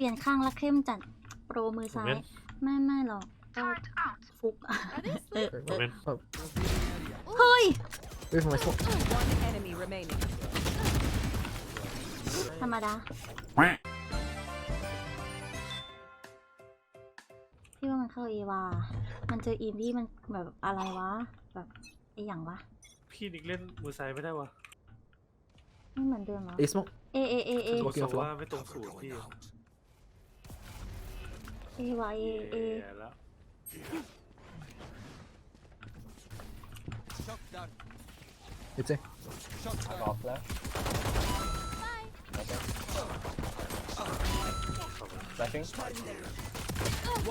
เปลี่ยนข้างแล้วเข้มจัดโปรมือซ้ายไม่ไม่หรอกก็ฟุกอะ เออ Okay, เออ well, oh, เฮ้ย wait for my smoke. One enemy remaining. ธรรมดาพี่ว่ามันเข้าเอวา มันเจออีมที่มันแบบอะไรวะ แบบไออย่างวะพี่นิกเล่นมือซ้ายไม่ได้วะไม่เหมือนเดิมเหรอ A smoke. เอเอเอเอโดโอนเคสครับว่าไม่ตรงสูตรพี่ เอวาเอเอแย่แล้ว It's A. Off left. Okay. Flashing.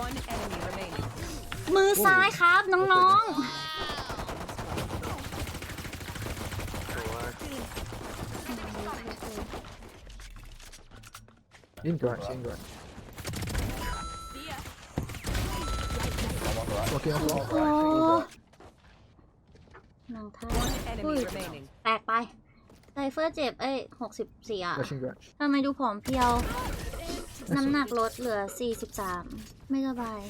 One enemy remaining. มือซ้ายครับน้องตัว In garage, in garage. Okay, off ๆ wall. โอ้หนังท่า One enemy Ui. remaining. แตกไปไซเฟอร์เจ็บ เอ้ยหกสิบสี่อะ Flashing garage. ทำไมดูผอมเพรียว น้ำหนักลดเหลือ 43 ไม่สบาย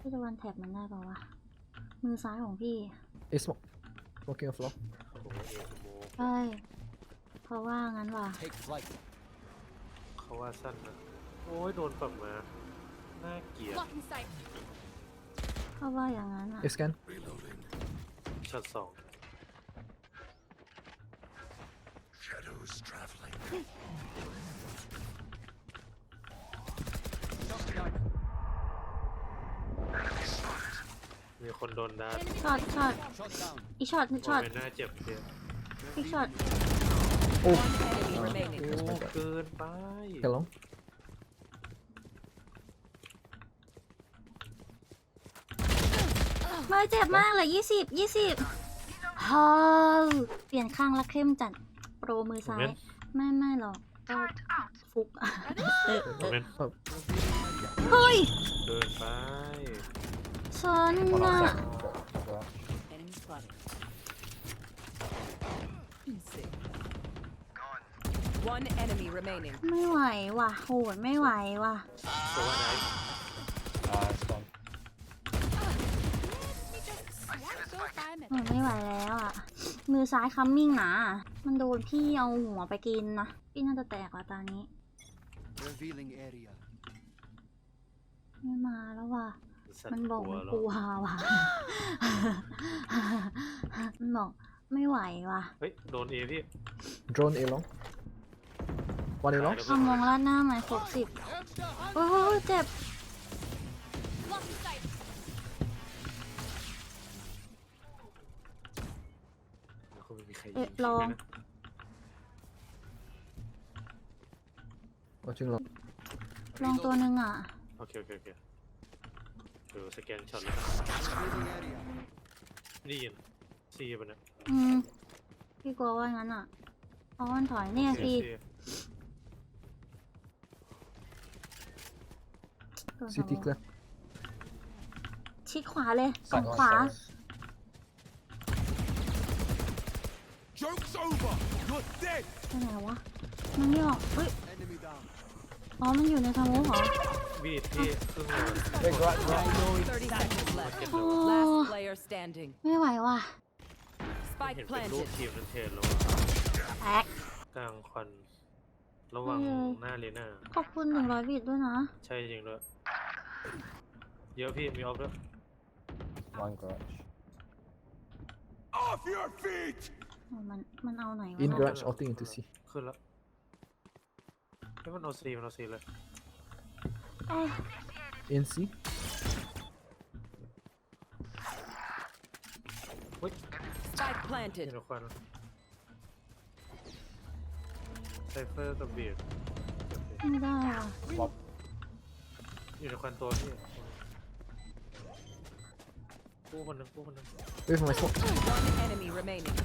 พี่ตะวันแถบมันได้ปะวะ มือซ้ายของพี่ A smoke. Smoking off wall. โอ้โหเอสโมใช่เพราะว่างั้นว่ะ Take flight. เขาว่าสั้นนะ โอ้ย โดนปรับมา น่าเกลียด เพราะว่าอย่างนั้นอะ A scan. ช็อตสองมีคนโดนดัดช็อตช็อต Shot down. อีช็อตอีโอ้ช็อตยน่าเจ็บเพียอีช็อต One enemy remaining. โอ้เกินไป Get ไม่เจ็บมากเลยยี่สิบยี่สิบฮอลเปลี่ยนข้างแล้วเข้มจัดโปรมือซ้าย ไม่ไม่หรอกก็ฟุกอะเออโมเมนต์ Oh, เฮ้ยเกินไปฉัน One น่ะ off side. Garage. Enemy spotted. One enemy remaining. ไม่ไหวว่ะโหดไม่ไหวว่ะ หนูไม่ไหวแล้วอะ มือซ้ายคัมมิ่งนะมันโดนพี่เอาหัวไปกินนะ พี่น่าจะแตกว่ะตานี้ Revealing area. ไม่มาแล้วว่ะสัตมันว์บอกกลัวมันหรกลัวว่ะ มันบอกไม่ไหวว่ะ เฮ้ย โดนเอพี่ drone A long. One A long. คำมองลาดหน้าไหมครบสิบโอ้โหเจ็บ คงไม่มีใครเอ๊ะยิงลองนะ Watching long. ลองตัวหนึ่งอะ โอเคโอเคโอเคเดี๋ยวสแกนช็อตเลย Revealing area. ได้ยินซีป่ะเนี่ยอืม พี่กลัวว่างั้นอะเพราะมันถอยเนี่ยสิซีตัวสอง CT clear. ชิดขวาเลยฝั่ง Side one, ขวา side one. Joke's over. You're dead. ไปไหนวะ มันไม่ออกเฮ้ย Enemy down. อ๋อ มันอยู่ในทางมุกเหรอบีดพี่ครึ่งหลอด Wait, garage, garage. 30 seconds left. โอ้ Last player standing. ไม่ไหวว่ะ Spike เห็นเป็นรูป planted. ทีมนั้นเทนแล้วอะแตก กลางควันระวังเออหน้าเลน่าขอบคุณหนึ่งร้อยบิตด้วยนะ ใช่จริงด้วยเยอะพี่มีออฟด้วย One garage. Off your feet. โอ้มันมันเอาไหนวะ In เนี่ย garage, ulting into C. ขึ้นแล้วไม่มันเอาซีมันเอาซีเลย เอ้ย In C. เฮ้ย Spike อยู่ planted. ในควันไซเฟอร์กับบีดไม่ได้อะ Mob. อยู่ในควันตัวพี่กู้คนหนึงกู้คนหนึง Wait for my smoke. One enemy remaining.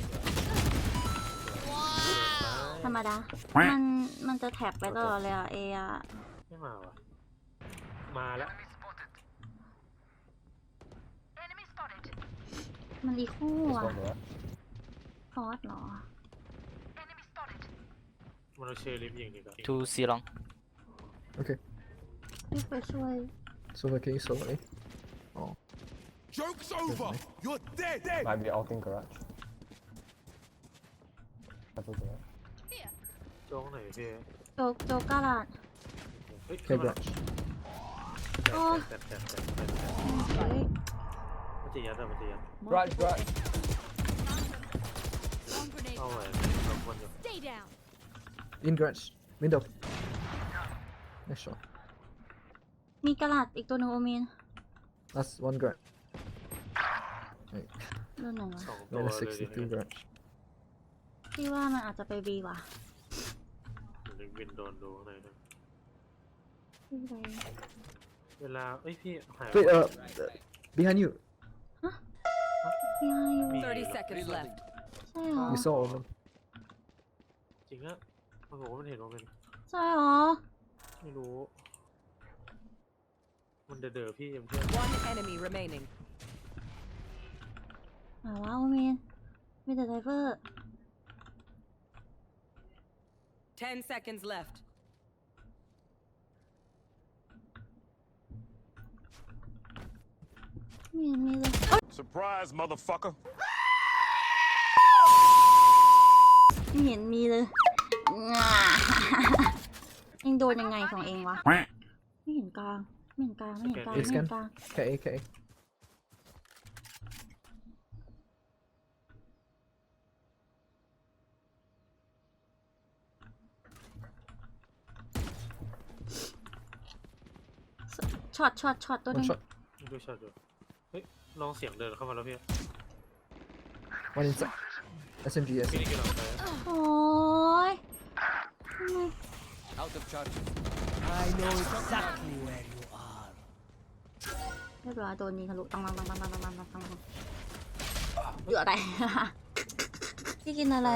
ธรรมดา มัน มันจะแท็บไปตลอดเลยอะเออะไม่มาว่ะมาแล้วมันอีคู่ There's อะ one garage. ฟอสเหรอมันเอาเชอร์ลิฟยิงดีกว่า to C long. Okay. พี่ไปช่วย Silver key, silver A. Joke's over. You're dead. Might be out in garage. 가보세요. 저거는 이게 저, Right, right. down. In. Window. Next shot. That's one garage. โดนหนูอะ 저거 ตัว Minus พี่ว่ามันอาจจะไปบีว่ะหนึ่งวินโดนดูข้างในนะพี่ไปเวลาเอ้ยพี่หาย Wait, uh, behind you. พี่ให้อยู่มี30 seconds left. ใช่เหรอ You saw Omen. จริงอะมันบอกว่ามันเห็นว่าเป็นใช่เหรอไม่รู้ มันเด๋อๆพี่ยังเพื่อน One enemy remaining. ไหนวะโอเมนมีแต่ไดเวอร์ 10 seconds left. ไม่เห็นมีเลย Surprise, motherfucker. ไม่เห็นมีเลยง่า เองโดนยังไงของเองวะ ไม่เห็นกลาง ไม่เห็นกลาง ไม่เห็นกลาง ไม่เห็นกลาง KA, KA. ช็อตช็อตช็อตตัวห One นึง shot. ไม่ดูช็อตอยู่เฮ้ยลองเสียงเดินเข้ามาแล้วพี่ One inside. SMG, พี่ SMG. นี่กำลังไปโอ้ยทำไม Out of charges. I know exactly where you are. เรียบร้อยโดนยิงทะลุตังตังตังตังตังตังตังตังตังเหลืออะไร พี่กินอะไร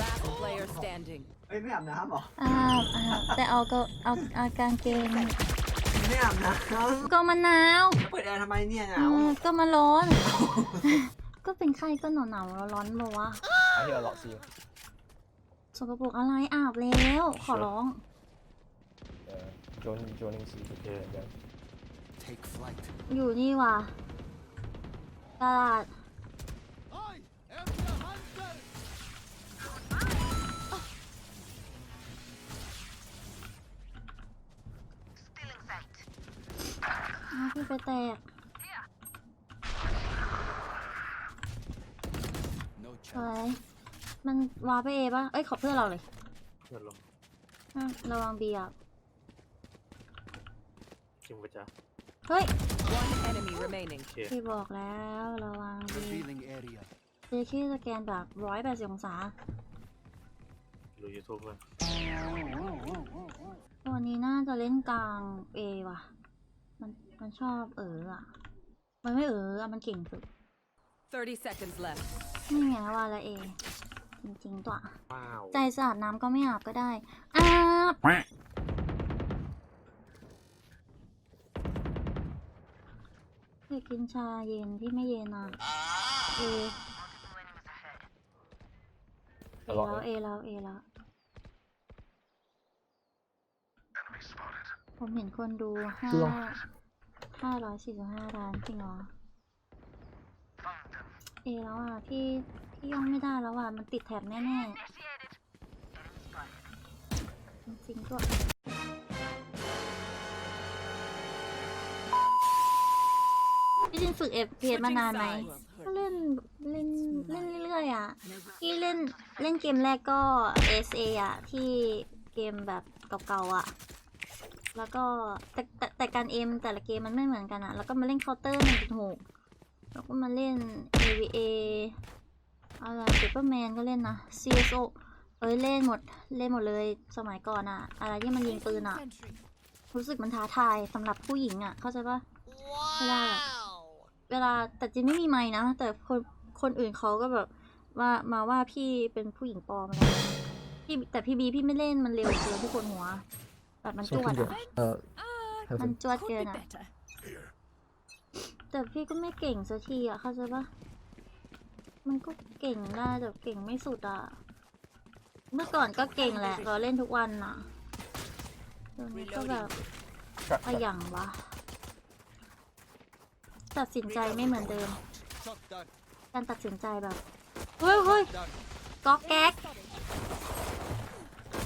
Last player standing. เฮ้ยไม่อาบน้ำเหรอ อ่าอ่าแต่เอาก็เอาเอากางเกง ไม่อาบน้ก็มันหนาวำเปิดแอร์ทำไมเนี่ยหอืนาวมก็มันร้อน ก็เป็นไข้ก็หนาวหนาวๆร้อนๆบอกว่า I hear a lot, see you. สกปรกอะไรอาบแล้ว ขอร้อง Uh, joining, joining C. Okay, again. Take flight. อยู่นี่ว่ะตลาด อ้าวพี่ไปแตก No อะ chance. ไรมันวาร์ปไปเอปะเอ้ยขอเพื่อนเราเลยเพื่อนลงอะระวังบีอะจริงปะจ๊ะเฮ้ย One enemy remaining. โอเคพี่บอกแล้วระวังบี Revealing area. เจคีสแกนแบบร้อยแปดสิบองศาดูยูทูบมาตัวนี้น่าจะเล่นกลางเอว่ะ มันมันชอบเอออะ มันไม่เอออะ มันเก่งสุด30 seconds left. นี่ไงว่าละเอ จริงๆตัวว้าวใจสะอาดน้ำก็ไม่อาบก็ได้อาบเคยกินชาเย็นที่ไม่เย็นอะเอเอ A lot, แล้ว eh? เอแล้วเอแล้วผมเห็นคนดูห้าจริงเห้าร้อยสี่สิบห้าล้านจริงเหรอ เอแล้วอะพี่พี่ย่องไม่ได้แล้วอะ มันติดแถบแน่ๆจริงๆก็พี่จินฝึกเอฟเพมานานไหมก็เล่นเล่นเล่นเรื่อยๆอะที่เล่นเล่นเกมแรกก็ SA อะ ที่เกมแบบเก่าๆอะ แล้วก็แต่แต่แต่การเอมแต่ละเกมมันไม่เหมือนกันอะแล้วก็มาเล่นเคาน์เตอร์หนึ่งจุดหกแล้วก็มาเล่น AVA อะไรเปเปอร์แมนก็เล่นนะ CSO เอ้ยเล่นหมดเล่นหมดเลยสมัยก่อนอะอะไรที่มันยิงปืนอะรู้สึกมันท้าทายสำหรับผู้หญิงอะเข้าใจปะเวลาเวลาแต่จริงไม่มีไม้นะ แต่คนคนอื่นเขาก็แบบว่ามาว่าพี่เป็นผู้หญิงปลอมอะไรพี่แต่พี่บีพี่ไม่เล่นมันเร็วเกินที่คนหัว แบบมันจวด Smoking อะ gun. Uh, มัน heaven. จวดเกินอะแต่พี่ก็ไม่เก่งสักทีอะเข้าใจปะมันก็เก่งได้แต่เก่งไม่สุดอะเมื่อก่อนก็เก่งแหละเราเล่นทุกวันน่ะตอนนี้ก็แบบ Truck, อะ truck. อย่างวะตัดสินใจไม่เหมือนเดิม Shot down. การตัดสินใจแบบเฮ้ยเฮ้ย Down. ก๊อกแก๊ก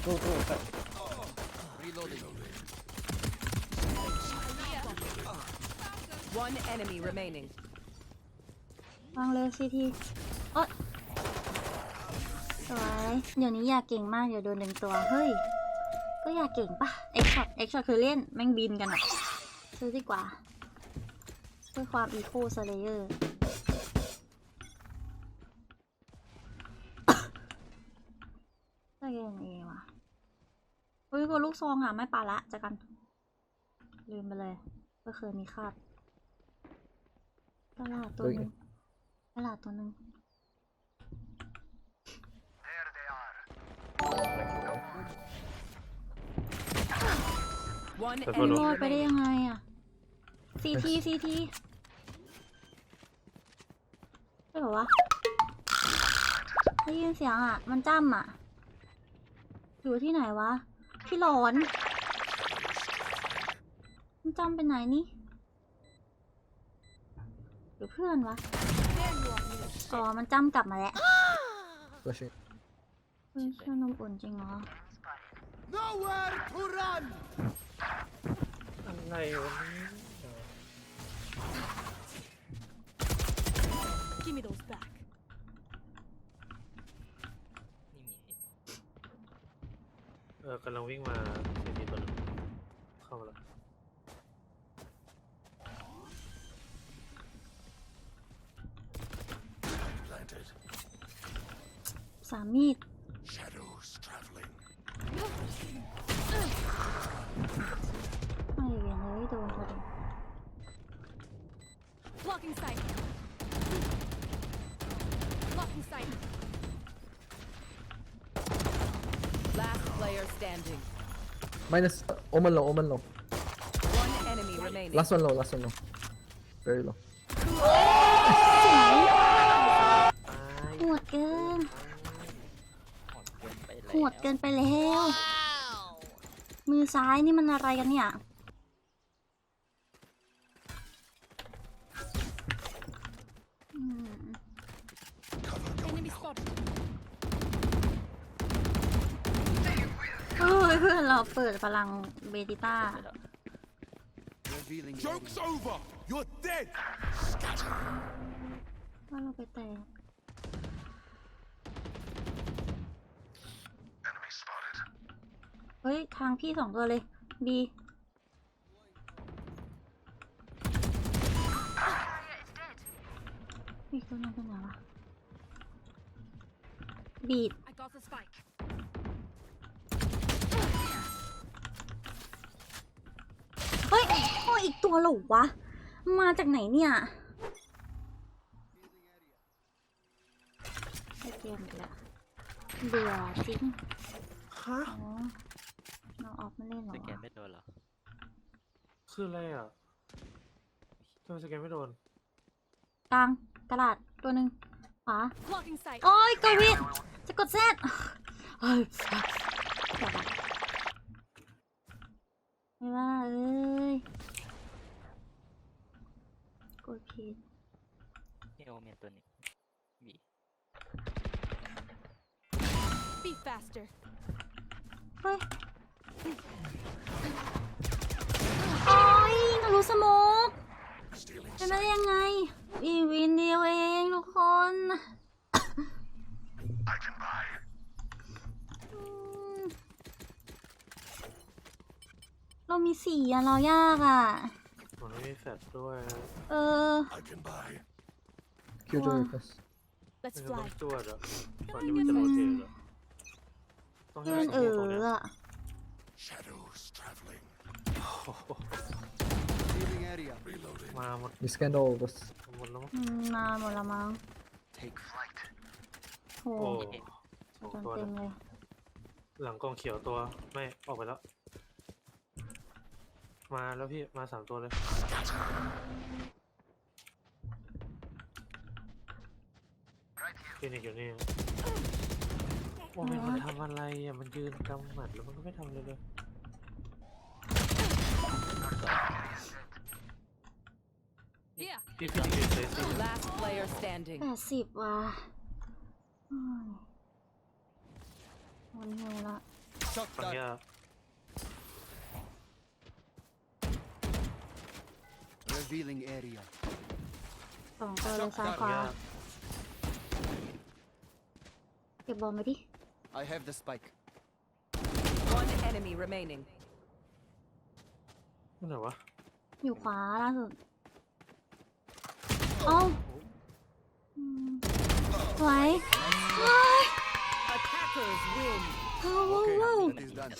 Go, go, truck. Reloading. One enemy remaining. วางเลยซีทีโอ๊ยสวยเดี๋ยวนี้อยากเก่งมากเดี๋ยวโดนหนึ่งตัว เฮ้ย ก็อยากเก่งปะเอ็กช็อตเอ็กช็อตคือเล่น แม่งบินกันอะซื้อดีกว่าเพื่อความอีโคสเลเยอร์ เฮ้ยกดลูกซองอะ ไม่ปาละจากกัน ลืมไปเลย ก็เคยมีคาดตลาดตัวหนึงตลาดตัวหนึง One แต่ไอ้พอโดโรนยไปได้ยังไงอะซีทีซีทีใช่เหรอวะได้ยินเสียงอะ มันจ้ำอะ อยู่ที่ไหนวะ ที่หลอนมันจ้ำไปไหนนี่หรือเพื่อนวะ อ๋อ มันจ้ำกลับมาแล้ว flashing เฮ้ยเชื่อนมอุ่นจริงเหรอ Nowhere to run. อะไรวะเนี่ย Give me those back. เออกำลังวิ่งมาเสียทีตัวหนึงเข้ามาแล้วสามมีด Shadows traveling. ไม่เวียนเลยโดนพอดี Blocking sight. Blocking sight. Last player standing. minus omen low omen low One enemy remaining. last one low last one low very low โหดเกินโหดเกินไปแล้ว มือซ้ายนี่มันอะไรกันเนี่ย อืม Enemy spotted. เฮ้ยเพื่อนเราเปิดพลังเบติต้า Revealing. Joke's over! You're dead! ว่าเราไปแต่เฮ้ย ทางพี่สองตัวเลย บี อีกตัวนึงเป็นไงวะบีด I got the spike. เฮ้ยโอ้ยอีกตัวเหรอวะ มาจากไหนเนี่ยไอเกมอีกแล้วเบื่อจริงฮะอ๋อเราออกมาเล่นเหรอสแกนวะไม่โดนเหรอ คืออะไรอะทำไมสแกนไม่โดน กลางกระดาษตัวหนึ่งขวา Blocking sight. โอ้ยกดผิดจะกดแซดเฮ้ยเดี๋ยวก่อนไม่ว่าเอ้ย กดผิดนี่โอเมนตัวนี้บี Be faster. เฮ้ยโอ้ยทะลุสโมกเป็นไปได้ยังไง อีกวินเดียวเองทุกคนอืมเรามีสี่อะเรายากอะ มันไม่มีแฟลชด้วย เออ I can buy. killjoy first Let's ไม่งั้นต้อ fly. งจวดอะก่อนที่มันจะโรเทตอะต้องให้ที่มันสเอองตัวเนี้ยออะ Shadows traveling. โอ้โห Revealing area. มาหมด we scanned all of us หมดแล้วมั้งอืมนานหมดละมั้ง Take โหโอ้สองจนตัวเต็นะมเลยหลังกองเขียวตัว ไม่ ออกไปแล้ว มาแล้วพี่ มาสามตัวเลย คลินิกอยู่นี่ว่ามันทำอะไรอะ มันยืนกำหมัดแล้วมันก็ไม่ทำเลยเลยพี่พี่พี่แปดสิบว่ะโอ้ยวันเวะ Shot มัน that. ยาก Revealing area. สองตัวเลยซ้ายข ปัญ วา ญา เก็บบอลไปดิ I have the spike. One enemy remaining. นั่นไหนวะ อยู่ขวาล่าสุดเอ้าอืมสวยเฮ้ย Attackers win. ว้าวว้าว That is done.